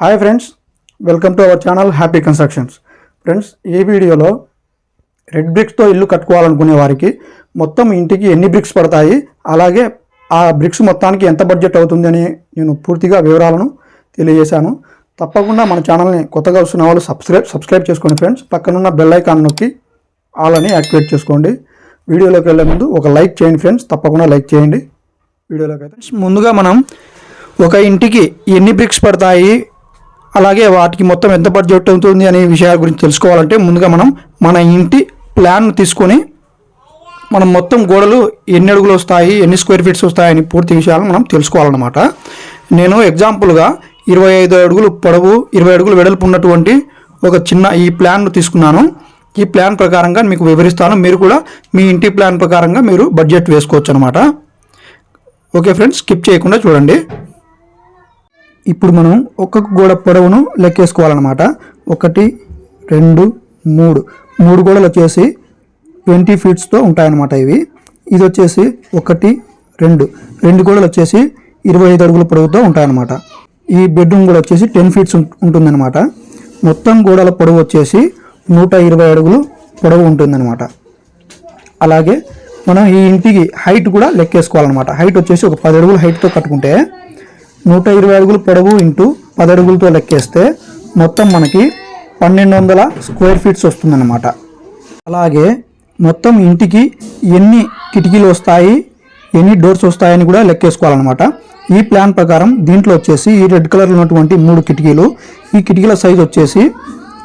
Hi friends welcome to our channel happy constructions friends ఈ వీడియోలో red బ్రిక్స్తో ఇల్లు కట్టుకోవాలనుకునే వారికి మొత్తం ఇంటికి ఎన్ని బ్రిక్స్ పడతాయి అలాగే ఆ బ్రిక్స్ మొత్తానికి ఎంత బడ్జెట్ అవుతుందని నేను పూర్తిగా వివరాలను తెలియజేశాను. తప్పకుండా మన ఛానల్ని కొత్తగా వస్తున్న వాళ్ళు సబ్స్క్రైబ్ సబ్స్క్రైబ్ చేసుకోండి ఫ్రెండ్స్ పక్కనున్న బెల్ ఐకాన్ నొక్కి ఆల్ యాక్టివేట్ చేసుకోండి. వీడియోలోకి వెళ్ళే ముందు ఒక లైక్ చేయండి ఫ్రెండ్స్ తప్పకుండా లైక్ చేయండి. వీడియోలోకి అయితే ముందుగా మనం ఒక ఇంటికి ఎన్ని బ్రిక్స్ పడతాయి అలాగే వాటికి మొత్తం ఎంత బడ్జెట్ అవుతుంది అనే విషయాల గురించి తెలుసుకోవాలంటే ముందుగా మనం మన ఇంటి ప్లాన్ తీసుకొని మనం మొత్తం గోడలు ఎన్ని అడుగులు వస్తాయి ఎన్ని స్క్వేర్ ఫీట్స్ వస్తాయని పూర్తి విషయాలు మనం తెలుసుకోవాలన్నమాట. నేను ఎగ్జాంపుల్గా ఇరవై ఐదు అడుగులు పొడవు ఇరవై అడుగులు వెడల్పు ఉన్నటువంటి ఒక చిన్న ఈ ప్లాన్ను తీసుకున్నాను. ఈ ప్లాన్ ప్రకారంగా మీకు వివరిస్తాను. మీరు కూడా మీ ఇంటి ప్లాన్ ప్రకారంగా మీరు బడ్జెట్ వేసుకోవచ్చు అనమాట ఓకే ఫ్రెండ్స్ స్కిప్ చేయకుండా చూడండి. ఇప్పుడు మనం ఒక్కొక్క గోడ పొడవును లెక్కేసుకోవాలన్నమాట. ఒకటి రెండు మూడు. మూడు గోడలు వచ్చేసి ట్వంటీ ఫీట్స్తో ఉంటాయన్నమాట ఇవి. ఇది వచ్చేసి ఒకటి రెండు. రెండు గోడలు వచ్చేసి ఇరవై ఐదు అడుగుల పొడవుతో ఉంటాయన్నమాట. ఈ బెడ్రూమ్ కూడా వచ్చేసి టెన్ ఫీట్స్ ఉంటుందన్నమాట. మొత్తం గోడల పొడవు వచ్చేసి నూట ఇరవై అడుగులు పొడవు ఉంటుందన్నమాట. అలాగే మనం ఈ ఇంటికి హైట్ కూడా లెక్కేసుకోవాలన్నమాట. హైట్ వచ్చేసి ఒక పది అడుగుల హైట్తో కట్టుకుంటే నూట ఇరవై అడుగులు పొడవు ఇంటూ పది అడుగులతో లెక్కేస్తే మొత్తం మనకి పన్నెండు వందల స్క్వేర్ ఫీట్స్ వస్తుందన్నమాట. అలాగే మొత్తం ఇంటికి ఎన్ని కిటికీలు వస్తాయి ఎన్ని డోర్స్ వస్తాయని కూడా లెక్కేసుకోవాలన్నమాట. ఈ ప్లాన్ ప్రకారం దీంట్లో వచ్చేసి ఈ రెడ్ కలర్లో ఉన్నటువంటి మూడు కిటికీలు ఈ కిటికీల సైజ్ వచ్చేసి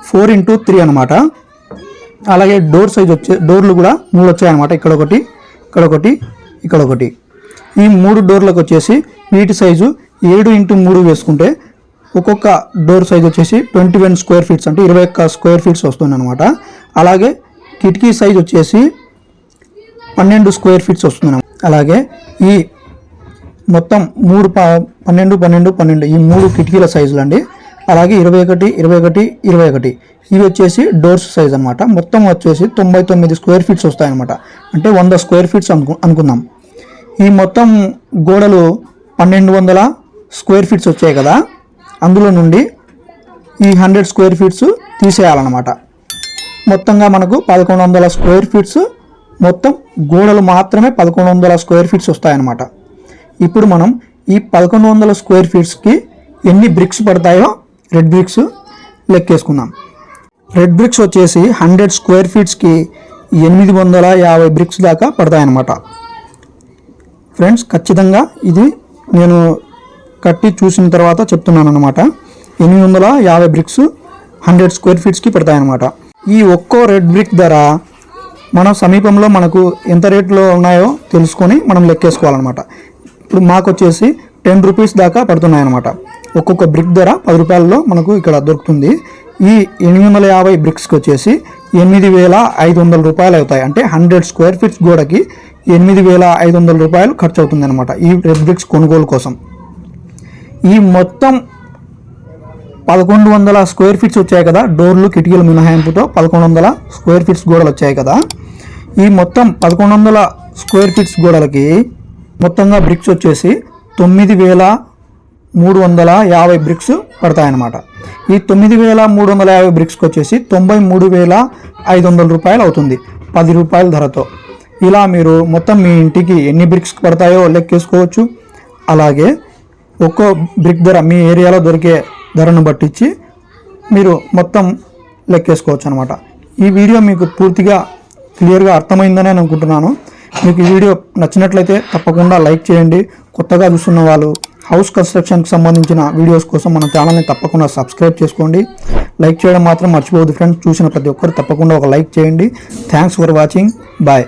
ఫోర్ ఇంటూ త్రీ అనమాట అలాగే డోర్ సైజ్ వచ్చే డోర్లు కూడా మూడు వచ్చాయన్నమాట. ఇక్కడ ఒకటి ఇక్కడ ఒకటి ఇక్కడ ఒకటి. ఈ మూడు డోర్లకు వచ్చేసి వీటి సైజు ఏడు ఇంటూ మూడు వేసుకుంటే ఒక్కొక్క డోర్ సైజ్ వచ్చేసి ట్వంటీ వన్ స్క్వేర్ ఫీట్స్ అంటే ఇరవై ఒక్క స్క్వేర్ ఫీట్స్ వస్తుంది అనమాట అలాగే కిటికీ సైజ్ వచ్చేసి పన్నెండు స్క్వేర్ ఫీట్స్ వస్తుంది అలాగే ఈ మొత్తం మూడు ప పన్నెండు పన్నెండు పన్నెండు ఈ మూడు కిటికీల సైజులు అండి అలాగే ఇరవై ఒకటి ఇరవై ఒకటి ఇరవై ఒకటి. ఇవి వచ్చేసి డోర్స్ సైజ్ అనమాట మొత్తం వచ్చేసి తొంభై తొమ్మిది స్క్వేర్ ఫీట్స్ వస్తాయన్నమాట. అంటే వంద స్క్వేర్ ఫీట్స్ అనుకు అనుకుందాం. ఈ మొత్తం గోడలు పన్నెండు వందల స్క్వేర్ ఫీట్స్ వచ్చాయి కదా అందులో నుండి ఈ హండ్రెడ్ స్క్వేర్ ఫీట్స్ తీసేయాలన్నమాట. మొత్తంగా మనకు పదకొండు వందల స్క్వేర్ ఫీట్స్ మొత్తం గోడలు మాత్రమే పదకొండు వందల స్క్వేర్ ఫీట్స్ వస్తాయన్నమాట. ఇప్పుడు మనం ఈ పదకొండు వందల స్క్వేర్ ఫీట్స్కి ఎన్ని బ్రిక్స్ పడతాయో రెడ్ బ్రిక్స్ లెక్కేసుకుందాం. రెడ్ బ్రిక్స్ వచ్చేసి హండ్రెడ్ స్క్వేర్ ఫీట్స్కి ఎనిమిది వందల యాభై బ్రిక్స్ దాకా పడతాయన్నమాట. ఫ్రెండ్స్ ఖచ్చితంగా ఇది నేను కట్టి చూసిన తర్వాత చెప్తున్నాను అనమాట ఎనిమిది వందల యాభై బ్రిక్స్ హండ్రెడ్ స్క్వేర్ ఫీట్స్కి పడతాయన్నమాట. ఈ ఒక్కో రెడ్ బ్రిక్ ధర మనం సమీపంలో మనకు ఎంత రేట్లో ఉన్నాయో తెలుసుకొని మనం లెక్కేసుకోవాలన్నమాట. ఇప్పుడు మాకు వచ్చేసి టెన్ రూపీస్ దాకా పడుతున్నాయన్నమాట. ఒక్కొక్క బ్రిక్ ధర పది రూపాయలలో మనకు ఇక్కడ దొరుకుతుంది. ఈ ఎనిమిది వందల యాభై బ్రిక్స్కి వచ్చేసి ఎనిమిది వేల ఐదు వందల రూపాయలు అవుతాయి. అంటే హండ్రెడ్ స్క్వేర్ ఫీట్స్ గోడకి ఎనిమిది వేల ఐదు వందల రూపాయలు ఖర్చు అవుతుంది అనమాట ఈ రెడ్ బ్రిక్స్ కొనుగోలు కోసం. ఈ మొత్తం పదకొండు వందల స్క్వేర్ ఫీట్స్ వచ్చాయి కదా డోర్లు కిటికీలు మినహాయింపుతో పదకొండు వందల స్క్వేర్ ఫీట్స్ గోడలు వచ్చాయి కదా. ఈ మొత్తం పదకొండు వందల స్క్వేర్ ఫీట్స్ గోడలకి మొత్తంగా బ్రిక్స్ వచ్చేసి తొమ్మిది వేల మూడు వందల యాభై బ్రిక్స్ పడతాయన్నమాట. ఈ తొమ్మిది వేల మూడు వందల యాభై బ్రిక్స్కి వచ్చేసి తొంభై మూడు వేల ఐదు వందల రూపాయలు అవుతుంది పది రూపాయల ధరతో. ఇలా మీరు మొత్తం మీ ఇంటికి ఎన్ని బ్రిక్స్ పడతాయో లెక్కేసుకోవచ్చు. అలాగే ఒక్కో బ్రిక్ ధర మీ ఏరియాలో దొరికే ధరను బట్టించి మీరు మొత్తం లెక్కేసుకోవచ్చు అనమాట ఈ వీడియో మీకు పూర్తిగా క్లియర్గా అర్థమైందని నేను అనుకుంటున్నాను. మీకు ఈ వీడియో నచ్చినట్లయితే తప్పకుండా లైక్ చేయండి. కొత్తగా చూస్తున్న వాళ్ళు హౌస్ కన్స్ట్రక్షన్కి సంబంధించిన వీడియోస్ కోసం మన ఛానల్ని తప్పకుండా సబ్స్క్రైబ్ చేసుకోండి. లైక్ చేయడం మాత్రం మర్చిపోవద్దు ఫ్రెండ్స్. చూసిన ప్రతి ఒక్కరు తప్పకుండా ఒక లైక్ చేయండి. Thanks for watching. బాయ్.